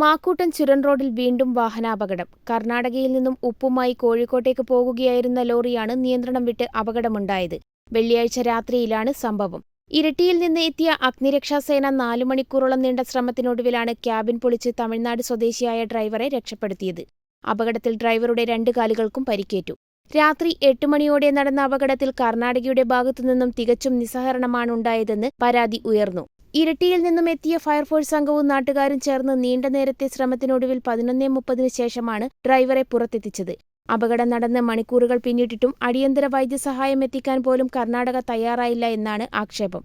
മാക്കൂട്ടൻ ചുരം റോഡിൽ വീണ്ടും വാഹനാപകടം. കർണാടകയിൽ നിന്നും ഉപ്പുമായി കോഴിക്കോട്ടേക്ക് പോകുകയായിരുന്ന ലോറിയാണ് നിയന്ത്രണം വിട്ട് അപകടമുണ്ടായത്. വെള്ളിയാഴ്ച രാത്രിയിലാണ് സംഭവം. ഇരിട്ടിയിൽ നിന്ന് എത്തിയ അഗ്നിരക്ഷാസേന നാലു മണിക്കൂറോളം നീണ്ട ശ്രമത്തിനൊടുവിലാണ് ക്യാബിൻ പൊളിച്ച് തമിഴ്നാട് സ്വദേശിയായ ഡ്രൈവറെ രക്ഷപ്പെടുത്തിയത്. അപകടത്തിൽ ഡ്രൈവറുടെ രണ്ട് കാലുകൾക്കും പരിക്കേറ്റു. രാത്രി എട്ട് മണിയോടെ നടന്ന അപകടത്തിൽ കർണാടകയുടെ ഭാഗത്തുനിന്നും തികച്ചും നിസ്സഹരണമാണുണ്ടായതെന്ന് പരാതി ഉയർന്നു. ഇരിട്ടിയിൽ നിന്നും എത്തിയ ഫയർഫോഴ്സ് സംഘവും നാട്ടുകാരും ചേർന്ന് നീണ്ട നേരത്തെ ശ്രമത്തിനൊടുവിൽ പതിനൊന്നേ മുപ്പതിനു ശേഷമാണ് ഡ്രൈവറെ പുറത്തെത്തിച്ചത്. അപകടം നടന്ന് മണിക്കൂറുകൾ പിന്നിട്ടിട്ടും അടിയന്തര വൈദ്യസഹായം എത്തിക്കാൻ പോലും കർണാടക തയ്യാറായില്ല എന്നാണ് ആക്ഷേപം.